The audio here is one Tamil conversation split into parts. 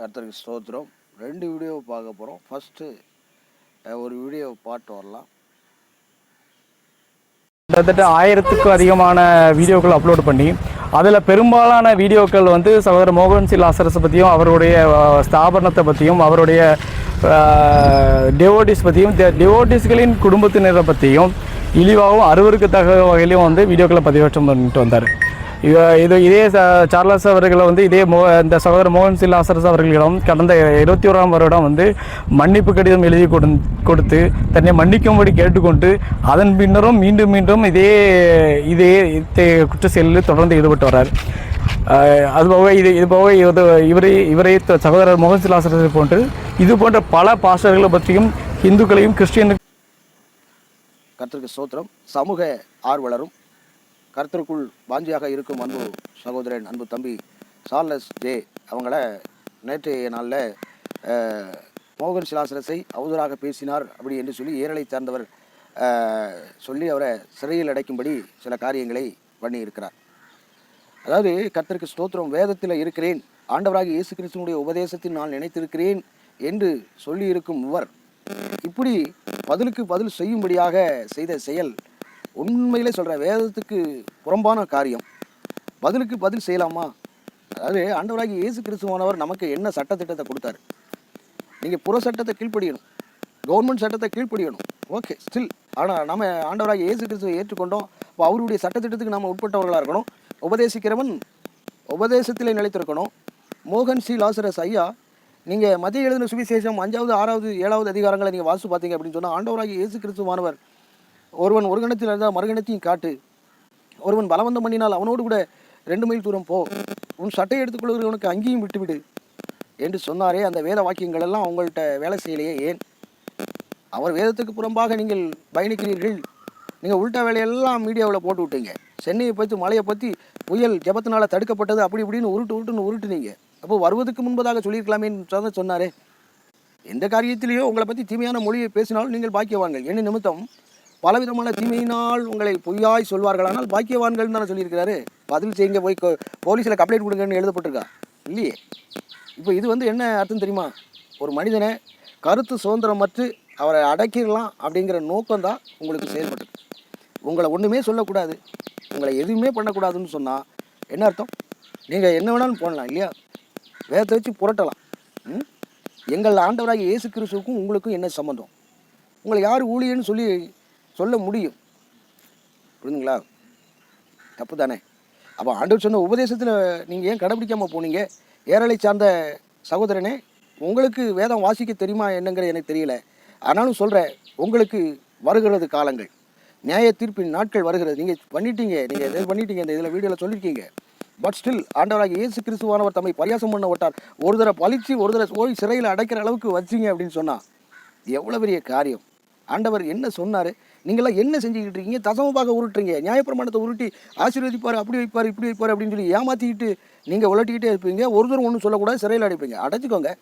கர்த்தருக்கு ஸ்தோத்திரம். ரெண்டு வீடியோ பார்க்க போகிறோம் ஃபஸ்ட்டு ஒரு வீடியோ பாட்டு வரலாம். கிட்டத்தட்ட ஆயிரத்துக்கும் அதிகமான வீடியோக்கள் அப்லோட் பண்ணி அதில் பெரும்பாலான வீடியோக்கள் வந்து சகோதரர் மோகன் சி லாசரஸை பற்றியும் அவருடைய ஸ்தாபனத்தை பற்றியும் அவருடைய டிவோட்டிஸ் பற்றியும் டிவோட்டிஸ்களின் குடும்பத்தினரை பற்றியும் இழிவாகவும் அருவருக்கத்தக்க வகையிலையும் வந்து வீடியோக்களை பதிவேற்றம் பண்ணிட்டு வந்தார். இது இதே சார்லஸ் அவர்களை வந்து இதே மோ இந்த சகோதரர் மோகன் சி அவர்களிடம் கடந்த இருபத்தி ஓராம் வருடம் வந்து மன்னிப்பு கடிதம் எழுதி கொடுத்து தன்னை மன்னிக்கும்படி கேட்டுக்கொண்டு அதன் பின்னரும் மீண்டும் மீண்டும் இதே இதே இத்தகைய குற்ற செயலில் தொடர்ந்து ஈடுபட்டு வர்றார். அது அதுபோக இது இது போக இது இவரை இவரை சகோதரர் மோகன் சி லாசரஸை போன்று இது போன்ற பல பாஸ்டர்களை பற்றியும் இந்துக்களையும் கிறிஸ்டியனு கர்த்தருக்கு சோத்திரம் சமூக ஆர்வலரும் கர்த்தருக்குள் வாஞ்சியாக இருக்கும் அன்பு சகோதரன் அன்பு தம்பி சார்லஸ் ஜே. அவங்கள நேற்றைய நாளில் மோகன் சிலாசரசை அவதூறாக பேசினார் அப்படி என்று சொல்லி ஏரலை சார்ந்தவர் சொல்லி அவரை சிறையில் அடைக்கும்படி சில காரியங்களை பண்ணியிருக்கிறார். அதாவது கர்த்தருக்கு ஸ்தோத்திரம் வேதத்தில் இருக்கிறேன் ஆண்டவராக இயேசு கிறிஸ்துவனுடைய உபதேசத்தில் நான் நினைத்திருக்கிறேன் என்று சொல்லியிருக்கும் இவர் இப்படி பதிலுக்கு பதில் செய்யும்படியாக செய்த செயல் உண்மையிலே சொல்கிறேன் வேதத்துக்கு புறம்பான காரியம். பதிலுக்கு பதில் செய்யலாமா? அதாவது ஆண்டவராகி இயேசு கிறிஸ்துவானவர் நமக்கு என்ன சட்டத்திட்டத்தை கொடுத்தாரு? நீங்கள் புற சட்டத்தை கீழ்ப்படியணும். கவர்மெண்ட் சட்டத்தை கீழ்ப்படியணும். ஓகே ஸ்டில் ஆனால் நம்ம ஆண்டவராகி இயேசு கிறிஸ்துவை ஏற்றுக்கொண்டோம். அப்போ அவருடைய சட்டத்திட்டத்துக்கு நம்ம உட்பட்டவர்களாக இருக்கணும். உபதேசிக்கிறவன் உபதேசத்திலே நிலைத்திருக்கணும். மோகன் சி. லாசரஸ் ஐயா நீங்கள் மதிய எழுதின சுவிசேஷம் அஞ்சாவது ஆறாவது ஏழாவது அதிகாரங்களை நீங்கள் வாசு பார்த்தீங்க அப்படின்னு சொன்னால் ஆண்டவராகி இயேசு கிறிஸ்துவானவர் ஒருவன் ஒரு கணத்தில் இருந்தால் மறுகணத்தையும் காட்டு. ஒருவன் பலவந்தம் பண்ணினால் அவனோடு கூட ரெண்டு மைல் தூரம் போ. உன் சட்டையை எடுத்துக்கொள்கிறவனுக்கு அங்கேயும் விட்டுவிடு என்று சொன்னாரே. அந்த வேத வாக்கியங்கள் எல்லாம் உங்கள்கிட்ட வேலை செய்யலையே ஏன்? அவர் வேதத்துக்கு புறம்பாக நீங்கள் பயணிக்கிறீர்கள். நீங்கள் உள்டா வேலையெல்லாம் மீடியாவில் போட்டு விட்டீங்க. சென்னையை பற்றி மழையை பற்றி புயல் ஜபத்தினால் தடுக்கப்பட்டது அப்படி இப்படின்னு உருட்டு உருட்டுன்னு உருட்டுனீங்க. அப்போ வருவதற்கு முன்பதாக சொல்லியிருக்கலாமேன்னு சொன்னாரே. எந்த காரியத்திலேயோ உங்களை பற்றி தீமையான மொழியை பேசினாலும் நீங்கள் பாக்கியவான்கள். என்ன நிமித்தம்? பலவிதமான தீமையினால் உங்களை பொய்யாய் சொல்வார்களானால் பாக்கியவான்கள் தானே சொல்லியிருக்கிறாரு. பதில் செய்யுங்க போய் போலீஸில் கம்ப்ளைண்ட் கொடுங்கன்னு எழுதப்பட்டிருக்கா? இல்லையே. இப்போ இது வந்து என்ன அர்த்தம் தெரியுமா? ஒரு மனிதனை கருத்து சுதந்திரமற்று அவரை அடக்கிடலாம் அப்படிங்கிற நோக்கம் தான் உங்களுக்கு செயல்பட்டு உங்களை ஒன்றுமே சொல்லக்கூடாது. உங்களை எதுவுமே பண்ணக்கூடாதுன்னு சொன்னால் என்ன அர்த்தம்? நீங்கள் என்ன வேணாலும் போடலாம் இல்லையா? வேதத்தை வச்சு புரட்டலாம். ம்? எங்கள் ஆண்டவராக இயேசு கிறிஸ்துவுக்கும் உங்களுக்கும் என்ன சம்மந்தம் உங்களை யார் ஊழியன்னு சொல்லி சொல்ல முடியும். புரியுதுங்களா தப்பு தானே அப்போ ஆண்டவர் சொன்ன உபதேசத்தில் நீங்கள் ஏன் கடைபிடிக்காமல் போனீங்க? ஏரலை சார்ந்த சகோதரனே உங்களுக்கு வேதம் வாசிக்க தெரியுமா என்னங்கிற எனக்கு தெரியல. ஆனாலும் சொல்கிறேன் உங்களுக்கு வருகிறது காலங்கள். நியாய தீர்ப்பின் நாட்கள் வருகிறது. நீங்கள் பண்ணிட்டீங்க நீங்கள் எதாவது பண்ணிட்டீங்க இந்த இதில் வீடியோவில் சொல்லியிருக்கீங்க பட் ஸ்டில் ஆண்டவராக இயேசு கிறிஸ்துவானவர் தம்மை பரியாசம் பண்ண விட்டார் ஒரு தடவை பழிச்சு ஒரு தடவை போய் சிறையில் அடைக்கிற அளவுக்கு வச்சீங்க அப்படின்னு சொன்னால் எவ்வளோ பெரிய காரியம். ஆண்டவர் என்ன சொன்னார்? நீங்களாம் என்ன செஞ்சுக்கிட்டு இருக்கீங்க? தசமமாக உருட்டுறீங்க. நியாயப்பிரமாணத்தை உருட்டி ஆசீர்வதிப்பார் அப்படி வைப்பார் இப்படி வைப்பார் அப்படின்னு சொல்லி ஏமாற்றிக்கிட்டு நீங்கள் உலட்டிக்கிட்டே இருப்பீங்க. ஒருத்தர் ஒன்றும் சொல்லக்கூடாது சிறையில் அடைப்பீங்க. அடைச்சிக்கோங்க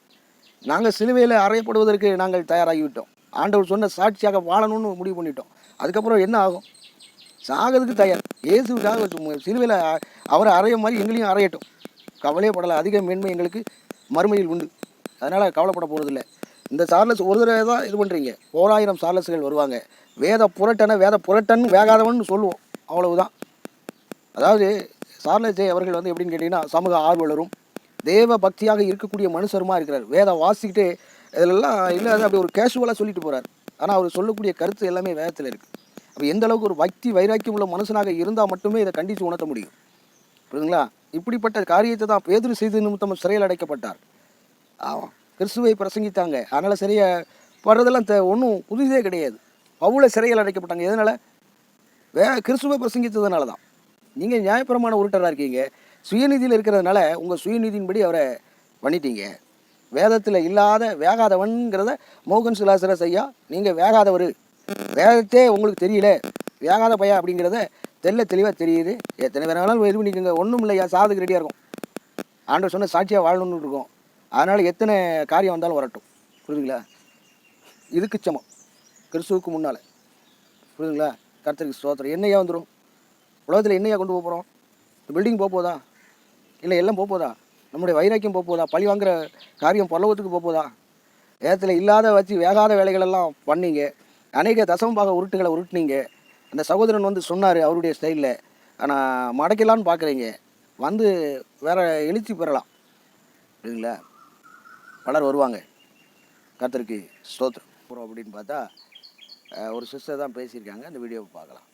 நாங்கள் சிலுவையில் அறையப்படுவதற்கு நாங்கள் தயாராகிவிட்டோம். ஆண்டவர் சொன்ன சாட்சியாக வாழணும்னு முடிவு பண்ணிட்டோம். அதுக்கப்புறம் என்ன ஆகும்? சாகிறதுக்கு தயார். இயேசுக்காக சிலுவையில் அவரை அறைய மாதிரி எங்களையும் அறையட்டும். கவலையே படலை. அதிக மேன்மை எங்களுக்கு மறுமையில் உண்டு. அதனால் கவலைப்பட போகிறதில்ல இந்த சார்லஸ் ஒரு தடவை தான் இது பண்ணுறீங்க ஓராயிரம் சார்லஸ்கள் வருவாங்க. வேத புரட்டனை வேத புரட்டன் வேகாதவன் சொல்லுவோம். அவ்வளவுதான். அதாவது சார்லஸ் ஜே அவர்கள் வந்து எப்படின்னு கேட்டிங்கன்னா சமூக ஆர்வலரும் தேவ பக்தியாக இருக்கக்கூடிய மனுஷருமா இருக்கிறார். வேதம் வாசிக்கிட்டு இதிலெல்லாம் இல்லை அது அப்படி ஒரு கேஷுவலாக சொல்லிட்டு போகிறார் ஆனால் அவர் சொல்லக்கூடிய கருத்து எல்லாமே வேதத்தில் இருக்குது அப்போ எந்த அளவுக்கு ஒரு பக்தி வைராக்கியம் உள்ள மனுஷனாக இருந்தால் மட்டுமே இதை கண்டித்து உணர்த்த முடியும். புரியுதுங்களா? இப்படிப்பட்ட காரியத்தை தான் பேதுரு செய்து நிமித்தம் சிறையில் அடைக்கப்பட்டார். ஆமாம். கிறிஸ்துவை பிரசங்கித்தாங்க. அதனால் சரியா படுறதெல்லாம் ஒன்றும் புதிதே கிடையாது. அவ்வளோ சிறையில் அடைக்கப்பட்டாங்க. எதனால்? வே கிறிஸ்துவை பிரசங்கித்ததுனால தான் நீங்கள் நியாயப்பிரமான உருட்டராக இருக்கீங்க. சுயநிதியில் இருக்கிறதுனால உங்கள் சுயநிதியின்படி அவரை பண்ணிட்டீங்க. வேதத்தில் இல்லாத வேகாதவன்கிறத மோகன் சுலாசரஸ் ஐயா நீங்கள் வேகாதவர். வேதத்தே உங்களுக்கு தெரியல. வேகாத பையா அப்படிங்கிறத தெல்ல தெளிவாக தெரியுது. எத்தனை பேர் வேணாலும் இது பண்ணிக்கோங்க. ஒன்றும் இல்லையா? சாதுக்கு ரெடியாக இருக்கும். ஆண்டு சொன்ன சாட்சியாக வாழணும்னு இருக்கும். அதனால் எத்தனை காரியம் வந்தாலும் வரட்டும். புரியுதுங்களா? இதுக்கு சமம். கிறிஸ்துவுக்கு முன்னால். புரியுதுங்களா? கர்த்தருக்கு ஸ்தோத்திரம். என்னையா வந்துடும் உலகத்தில் என்னையா கொண்டு போக போகிறோம் பில்டிங் போக போதா? இல்லை எல்லாம் போக போதா? நம்முடைய வைராக்கியம் போக போதா? பழி வாங்குற காரியம் பல்லவத்துக்கு போக போதா? வேதத்தில் இல்லாத வச்சு வேகாத வேலைகளெல்லாம் பண்ணீங்க. அநேக தசம்பாக உருட்டுகளை உருட்டுனீங்க. அந்த சகோதரன் வந்து சொன்னார் அவருடைய ஸ்டைலில் ஆனால் மடக்கலான்னு பார்க்குறீங்க வந்து வேற எழுச்சி பெறலாம். புரியுதுங்களா? பலர் வருவாங்க. கர்த்தருக்கு ஸ்தோத்திரம். அப்புறம் அப்படின்னு பார்த்தா ஒரு சிஸ்டர் தான் பேசியிருக்காங்க. அந்த வீடியோவை பார்க்கலாம்.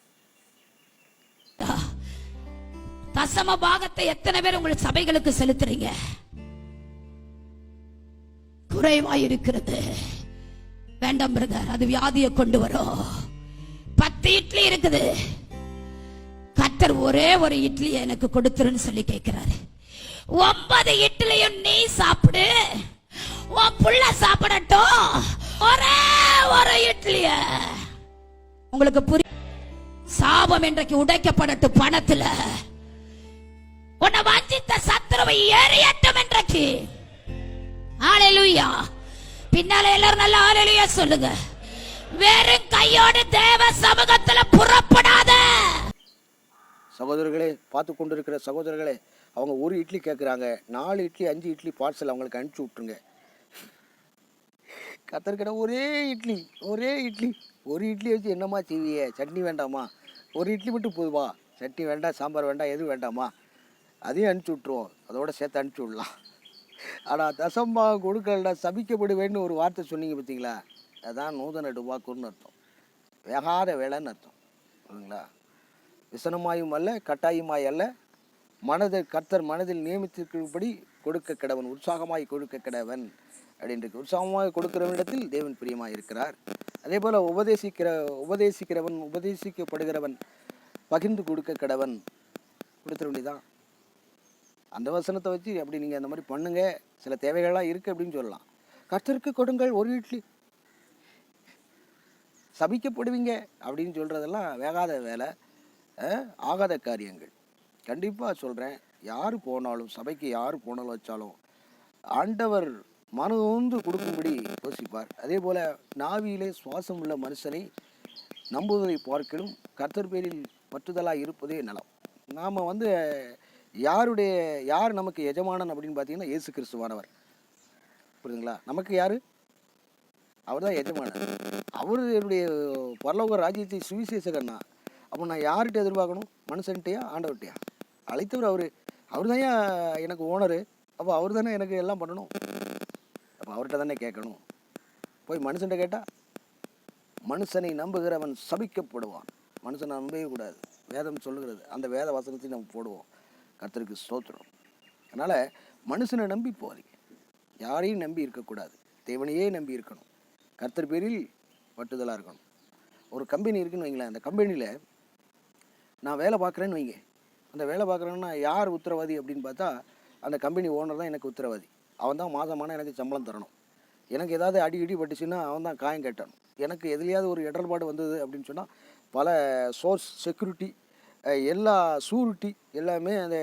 தசம பாகத்தை எத்தனை பேர் உங்கள் சபைகளுக்கு செலுத்துறீங்க? குறைவா இருக்கிறது வேண்டாம் பிரதர் அது வியாதியை கொண்டு வரும். பத்து இட்லி இருக்குது. கத்தர் ஒரே ஒரு இட்லியை எனக்கு கொடுத்துருன்னு சொல்லி கேட்கிறாரு. ஒன்பது இட்லியும் நீ சாப்பிடு. உன் புள்ள சாப்பிடட்டும். ஒரே ஒரு இட்லிய. உங்களுக்கு புரிய சாபம் இன்றைக்கு உடைக்கப்படட்டும் பணத்துல. உன்னை வஞ்சித்த சத்துருவை எரியட்டும் இன்றைக்கு. ஆலையிலுயா பின்னால எல்லாரும் நல்ல ஹalleluya சொல்லுங்க. வெறும் கையோடு தேவ சமூகத்துல புறப்படாத. சகோதரர்களே பார்த்து கொண்டு இருக்கிற சகோதரர்களே அவங்க ஒரு இட்லி கேட்குறாங்க நாலு இட்லி அஞ்சு இட்லி பார்சல் அவங்களுக்கு அனுப்பிச்சி விட்ருங்க கத்தரிக்கடை ஒரே இட்லி ஒரே இட்லி. ஒரு இட்லி வச்சு என்னம்மா செய்விய சட்னி வேண்டாமா? ஒரு இட்லி மட்டும் போதுமா? சட்னி வேண்டாம் சாம்பார் வேண்டாம் எதுவும் வேண்டாமா? அதையும் அனுப்பிச்சி விட்ருவோம் அதோட சேர்த்து அனுப்பிச்சி விடலாம். ஆனால் தசம்பா கொடுக்கலடா சபிக்கப்படுவேன்னு ஒரு வார்த்தை சொன்னீங்க பார்த்தீங்களா அதான் நூதன டுபாக்குன்னு அர்த்தம். வேகாத வேலைன்னு அர்த்தம். சரிங்களா விசனமாயும் அல்ல கட்டாயமாய் அல்ல. மனதில் கர்த்தர் மனதில் நியமித்திருக்கிறபடி கொடுக்க கிடவன் உற்சாகமாய் கொடுக்க கிடவன். அப்படின்ட்டு உற்சாகமாக கொடுக்கிறவனிடத்தில் தேவன் பிரியமாக இருக்கிறார் அதே போல் உபதேசிக்கிற உபதேசிக்கிறவன் உபதேசிக்கப்படுகிறவன் பகிர்ந்து கொடுக்க கடவன் கொடுத்துட வேண்டியதான் அந்த வசனத்தை வச்சு அப்படி நீங்கள் அந்த மாதிரி பண்ணுங்க. சில தேவைகள்லாம் இருக்குது அப்படின்னு சொல்லலாம். கர்த்தருக்கு கொடுங்கள் ஒரு இட்லி. சபிக்கப்படுவீங்க அப்படின்னு சொல்கிறதெல்லாம் வேகாத வேலை. ஆகாத காரியங்கள். கண்டிப்பாக சொல்கிறேன் யார் போனாலும் சபைக்கு யார் போனாலும் வச்சாலும் ஆண்டவர் மனதோந்து கொடுக்கும்படி யோசிப்பார். அதே போல் நாவியிலே சுவாசம் உள்ள மனுஷனை நம்புவதை பார்க்கலும் கர்த்தர் பேரில் பற்றுதலாக இருப்பதே நலம். நாம் வந்து யாருடைய யார் நமக்கு எஜமானன் அப்படின்னு பார்த்தீங்கன்னா இயேசு கிறிஸ்துவானவர். புரியுதுங்களா? நமக்கு யார்? அவர் தான் எஜமானர். அவருடைய பரலோக ராஜ்யத்தை சுவிசேஷகன்னா அப்போ நான் யார்கிட்ட எதிர்பார்க்கணும்? மனுஷன்ட்டையா ஆண்டவர்கிட்டயா? அழைத்தவர் அவர். அவர் தான் எனக்கு ஓனரு. அப்போ அவர் தானே எனக்கு எல்லாம் பண்ணணும்? அப்போ அவர்கிட்ட தானே கேட்கணும்? போய் மனுஷன்ட்ட கேட்டால் மனுஷனை நம்புகிறவன் சபிக்கப்படுவான். மனுஷனை நம்பவே கூடாது. வேதம் சொல்லுகிறது. அந்த வேத வசனத்தை நம்ம போடுவோம். கர்த்தருக்கு ஸ்தோத்திரம். அதனால் மனுஷனை நம்பி போகிறீங்க யாரையும் நம்பி இருக்கக்கூடாது. தேவனையே நம்பி இருக்கணும். கர்த்தர் பேரில் பட்டுதலாக இருக்கணும். ஒரு கம்பெனி இருக்குன்னு வைங்களேன். அந்த கம்பெனியில் நான் வேலை பார்க்குறேன்னு வைங்க. அந்த வேலை பார்க்குறேன்னா யார் உத்தரவாதி அப்படின்னு பார்த்தா அந்த கம்பெனி ஓனர் தான் எனக்கு உத்தரவாதி. அவன் தான் மாதமான எனக்கு சம்பளம் தரணும். எனக்கு ஏதாவது அடி இடி பட்டுச்சுன்னா அவன் தான் காயம் கட்டணும். எனக்கு எதுலையாவது ஒரு இடர்பாடு வந்தது அப்படின்னு சொன்னால் பல சோர்ஸ் செக்யூரிட்டி எல்லா சூரிட்டி எல்லாமே அந்த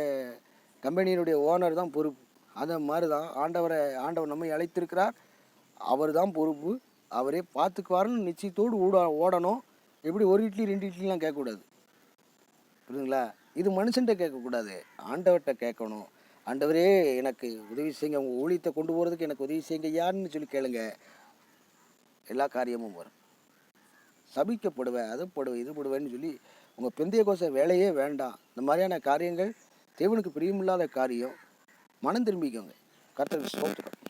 கம்பெனியினுடைய ஓனர் தான் பொறுப்பு. அந்த மாதிரி தான் ஆண்டவரை ஆண்டவர் நம்மை அழைத்திருக்கிறார். அவர் தான் பொறுப்பு. அவரே பார்த்துக்குவாருன்னு நிச்சயத்தோடு ஓட ஓடணும். எப்படி ஒரு இட்லி ரெண்டு இட்லிலாம் கேட்கக்கூடாது. புரியுதுங்களா? இது மனுஷன்ட்ட கேட்கக்கூடாது. ஆண்டவர்கிட்ட கேட்கணும். ஆண்டவரே எனக்கு உதவி செய்யுங்க. உங்கள் ஊழியத்தை கொண்டு போகிறதுக்கு எனக்கு உதவி செய்யுங்க. யாருன்னு சொல்லி கேளுங்க. எல்லா காரியமும் வரும். சபிக்கப்படுவேன் அது படுவேன் இது படுவேன்னு சொல்லி உங்கள் பிந்தைய கோச வேலையே வேண்டாம். இந்த மாதிரியான காரியங்கள் தேவனுக்கு பிரியமில்லாத காரியம். மனம் திரும்பிக்கோங்க. கரெக்டாக ஸ்தோத்திரம்